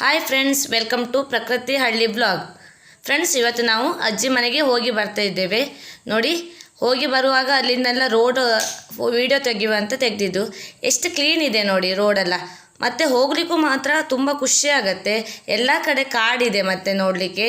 Hi friends welcome to ಪ್ರಕೃತಿ ಹಳ್ಳಿ blog friends ಇವತ್ತು ನಾವು ಅಜ್ಜಿ ಮನೆಗೆ ಹೋಗಿ ಬರ್ತಾ ಇದ್ದೇವೆ. ನೋಡಿ, ಹೋಗಿ ಬರುವಾಗ ಅಲ್ಲಿಂದೆಲ್ಲ ರೋಡ್ ವಿಡಿಯೋ ತೆಗೆಯುವ ಅಂತ ತೆಗೆದಿದ್ದು. ಎಷ್ಟು ಕ್ಲೀನ್ ಇದೆ ನೋಡಿ ರೋಡೆಲ್ಲ ಮತ್ತು ಹೋಗಲಿಕ್ಕೂ ಮಾತ್ರ ತುಂಬ ಖುಷಿ ಆಗುತ್ತೆ. ಎಲ್ಲ ಕಡೆ ಕಾಡಿದೆ ಮತ್ತೆ ನೋಡಲಿಕ್ಕೆ.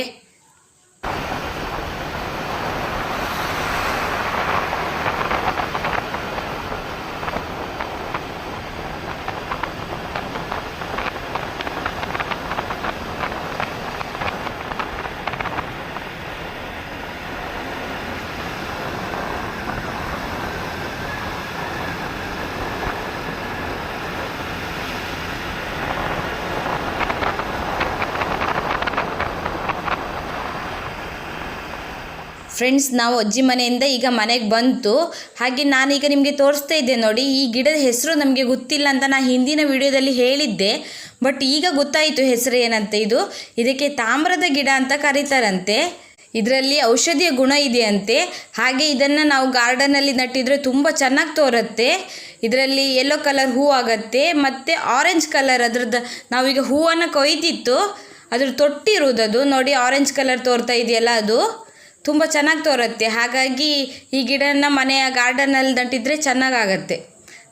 ಫ್ರೆಂಡ್ಸ್ ನಾವು ಅಜ್ಜಿ ಮನೆಯಿಂದ ಈಗ ಮನೆಗೆ ಬಂತು. ಹಾಗೆ ನಾನೀಗ ನಿಮಗೆ ತೋರಿಸ್ತಾ ಇದ್ದೆ ನೋಡಿ, ಈ ಗಿಡದ ಹೆಸರು ನಮಗೆ ಗೊತ್ತಿಲ್ಲ ಅಂತ ನಾನು ಹಿಂದಿನ ವಿಡಿಯೋದಲ್ಲಿ ಹೇಳಿದ್ದೆ. ಬಟ್ ಈಗ ಗೊತ್ತಾಯಿತು ಹೆಸರು ಏನಂತೆ ಇದು. ಇದಕ್ಕೆ ತಾಮ್ರದ ಗಿಡ ಅಂತ ಕರೀತಾರಂತೆ. ಇದರಲ್ಲಿ ಔಷಧಿಯ ಗುಣ ಇದೆಯಂತೆ. ಹಾಗೆ ಇದನ್ನು ನಾವು ಗಾರ್ಡನಲ್ಲಿ ನಟ್ಟಿದರೆ ತುಂಬ ಚೆನ್ನಾಗಿ ತೋರುತ್ತೆ. ಇದರಲ್ಲಿ ಯೆಲ್ಲೋ ಕಲರ್ ಹೂ ಆಗುತ್ತೆ. ಮತ್ತು ಆರೆಂಜ್ ಕಲರ್ ಅದ್ರದ್ದು ನಾವೀಗ ಹೂವನ್ನು ಕೊಯ್ತಿತ್ತು. ಅದ್ರ ತೊಟ್ಟಿರುವುದದು ನೋಡಿ ಆರೆಂಜ್ ಕಲರ್ ತೋರ್ತಾ ಇದೆಯಲ್ಲ ಅದು. ತುಂಬ ಚೆನ್ನಾಗಿ ತೋರುತ್ತೆ. ಹಾಗಾಗಿ ಈ ಗಿಡನ ಮನೆಯ ಗಾರ್ಡನಲ್ಲಿ ನಟ್ಟಿದ್ರೆ ಚೆನ್ನಾಗಾಗತ್ತೆ.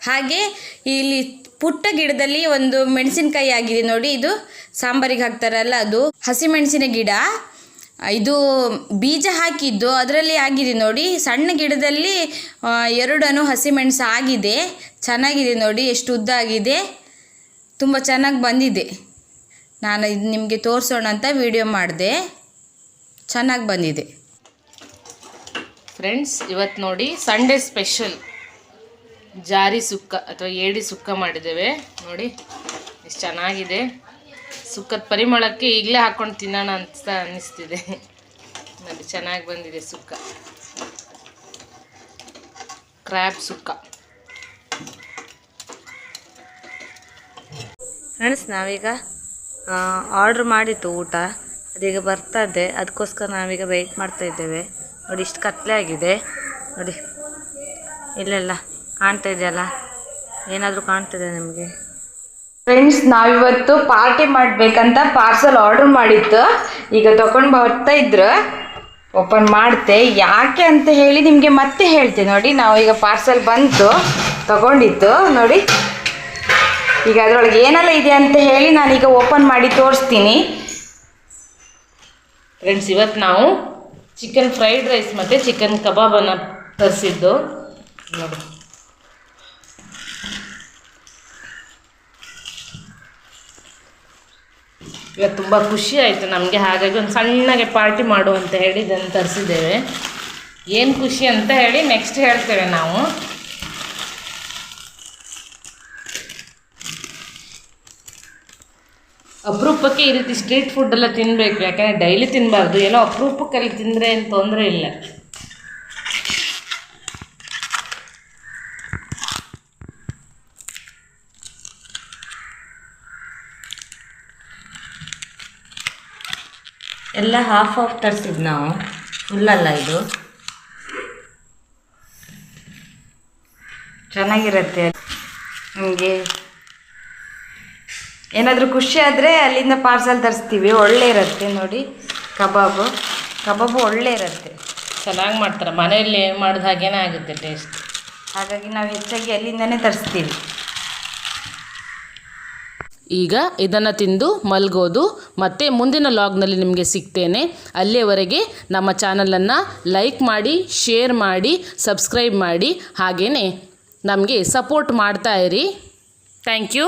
ಹಾಗೆ ಇಲ್ಲಿ ಪುಟ್ಟ ಗಿಡದಲ್ಲಿ ಒಂದು ಮೆಣಸಿನಕಾಯಿ ಆಗಿದೆ ನೋಡಿ, ಇದು ಸಾಂಬಾರಿಗೆ ಹಾಕ್ತಾರಲ್ಲ ಅದು. ಹಸಿಮೆಣಸಿನ ಗಿಡ. ಇದು ಬೀಜ ಹಾಕಿದ್ದು, ಅದರಲ್ಲಿ ಆಗಿದೆ ನೋಡಿ. ಸಣ್ಣ ಗಿಡದಲ್ಲಿ ಎರಡೂ ಹಸಿಮೆಣಸು ಆಗಿದೆ. ಚೆನ್ನಾಗಿದೆ ನೋಡಿ, ಎಷ್ಟು ಉದ್ದ ಆಗಿದೆ. ತುಂಬ ಚೆನ್ನಾಗಿ ಬಂದಿದೆ. ನಾನು ಇದು ನಿಮಗೆ ತೋರಿಸೋಣ ಅಂತ ವಿಡಿಯೋ ಮಾಡಿದೆ. ಚೆನ್ನಾಗಿ ಬಂದಿದೆ. ಫ್ರೆಂಡ್ಸ್ ಇವತ್ತು ನೋಡಿ ಸಂಡೇ ಸ್ಪೆಷಲ್ ಜಾರಿ ಸುಕ್ಕ ಅಥವಾ ಏಡಿ ಸುಕ್ಕ ಮಾಡಿದ್ದೇವೆ. ನೋಡಿ, ಎಷ್ಟು ಚೆನ್ನಾಗಿದೆ. ಸುಕ್ಕದ ಪರಿಮಳಕ್ಕೆ ಈಗಲೇ ಹಾಕ್ಕೊಂಡು ತಿನ್ನೋಣ ಅಂತ ಅನ್ನಿಸ್ತಿದೆ. ನೋಡಿ, ಚೆನ್ನಾಗಿ ಬಂದಿದೆ ಸುಕ್ಕ. ಕ್ರ್ಯಾಬ್ ಸುಕ್ಕ. ಫ್ರೆಂಡ್ಸ್, ನಾವೀಗ ಆರ್ಡ್ರ್ ಮಾಡಿತ್ತು ಊಟ. ಅದೀಗ ಬರ್ತಾ ಇದೆ. ಅದಕ್ಕೋಸ್ಕರ ನಾವೀಗ ವೆಯ್ಟ್ ಮಾಡ್ತಾ ಇದ್ದೇವೆ. ನೋಡಿ ಇಷ್ಟು ಕತ್ತಲೆ ಆಗಿದೆ. ನೋಡಿ, ಇಲ್ಲೆಲ್ಲ ಕಾಣ್ತಾ ಇದೆಯಲ್ಲ? ಏನಾದರೂ ಕಾಣ್ತಿದೆ ನಿಮಗೆ? ಫ್ರೆಂಡ್ಸ್ ನಾವಿವತ್ತು ಪಾರ್ಟಿ ಮಾಡಬೇಕಂತ ಪಾರ್ಸಲ್ ಆರ್ಡರ್ ಮಾಡಿತ್ತು ಈಗ ತಗೊಂಡು ಬರ್ತಾ ಇದ್ರು. ಓಪನ್ ಮಾಡ್ತೆ ಯಾಕೆ ಅಂತ ಹೇಳಿ ನಿಮಗೆ ಮತ್ತೆ ಹೇಳ್ತೆ. ನೋಡಿ, ನಾವು ಈಗ ಪಾರ್ಸಲ್ ಬಂತು ತಗೊಂಡಿತ್ತು ನೋಡಿ, ಈಗ ಅದರೊಳಗೆ ಏನೆಲ್ಲ ಇದೆ ಅಂತ ಹೇಳಿ ನಾನೀಗ ಓಪನ್ ಮಾಡಿ ತೋರಿಸ್ತೀನಿ. ಫ್ರೆಂಡ್ಸ್ ಇವತ್ತು ನಾವು ಚಿಕನ್ ಫ್ರೈಡ್ ರೈಸ್ ಮತ್ತು ಚಿಕನ್ ಕಬಾಬನ್ನು ತರಿಸಿದ್ದು. ನೋಡಿ. ಇವತ್ತು ತುಂಬ ಖುಷಿ ಆಯಿತು ನಮಗೆ, ಹಾಗಾಗಿ ಒಂದು ಸಣ್ಣಗೆ ಪಾರ್ಟಿ ಮಾಡು ಅಂತ ಹೇಳಿ ಇದನ್ನು ತರಿಸಿದ್ದೇವೆ. ಏನು ಖುಷಿ ಅಂತ ಹೇಳಿ ನೆಕ್ಸ್ಟ್ ಹೇಳ್ತೇವೆ ನಾವು. ಅಪರೂಪಕ್ಕೆ ಈ ರೀತಿ ಸ್ಟ್ರೀಟ್ ಫುಡ್ ಎಲ್ಲ ತಿನ್ನಬೇಕು ಯಾಕಂದರೆ ಡೈಲಿ ತಿನ್ನಬಾರ್ದು ಏನೋ ಅಪರೂಪಕ್ಕಲ್ಲಿ ತಿಂದರೆ ಏನು ತೊಂದರೆ ಇಲ್ಲ. ಎಲ್ಲ ಹಾಫ್ ಹಾಫ್ ತರಿಸಿದ್ದು ನಾವು. ಫುಲ್ಲಲ್ಲ ಇದು. ಚೆನ್ನಾಗಿರುತ್ತೆ. ನಮಗೆ? ಏನಾದರೂ ಖುಷಿ ಆದರೆ ಅಲ್ಲಿಂದ ಪಾರ್ಸಲ್ ತರಿಸ್ತೀವಿ. ಒಳ್ಳೆ ಇರುತ್ತೆ ನೋಡಿ. ಕಬಾಬು. ಕಬಾಬು ಒಳ್ಳೆ ಇರುತ್ತೆ. ಚೆನ್ನಾಗಿ ಮಾಡ್ತಾರೆ. ಮನೆಯಲ್ಲಿ ಮಾಡಿದ ಹಾಗೇನೇ ಆಗುತ್ತೆ ಟೇಸ್ಟ್ ಹಾಗಾಗಿ ನಾವು ಹೆಚ್ಚಾಗಿ ಅಲ್ಲಿಂದನೇ ತರಿಸ್ತೀವಿ. ಈಗ ಇದನ್ನು ತಿಂದು ಮಲಗೋದು. ಮತ್ತೆ ಮುಂದಿನ ಲಾಗ್ನಲ್ಲಿ ನಿಮಗೆ ಸಿಗ್ತೇನೆ. ಅಲ್ಲಿಯವರೆಗೆ ನಮ್ಮ ಚಾನಲನ್ನು ಲೈಕ್ ಮಾಡಿ ಶೇರ್ ಮಾಡಿ ಸಬ್ಸ್ಕ್ರೈಬ್ ಮಾಡಿ. ಹಾಗೆಯೇ ನಮಗೆ ಸಪೋರ್ಟ್ ಮಾಡ್ತಾ ಇರಿ. Thank you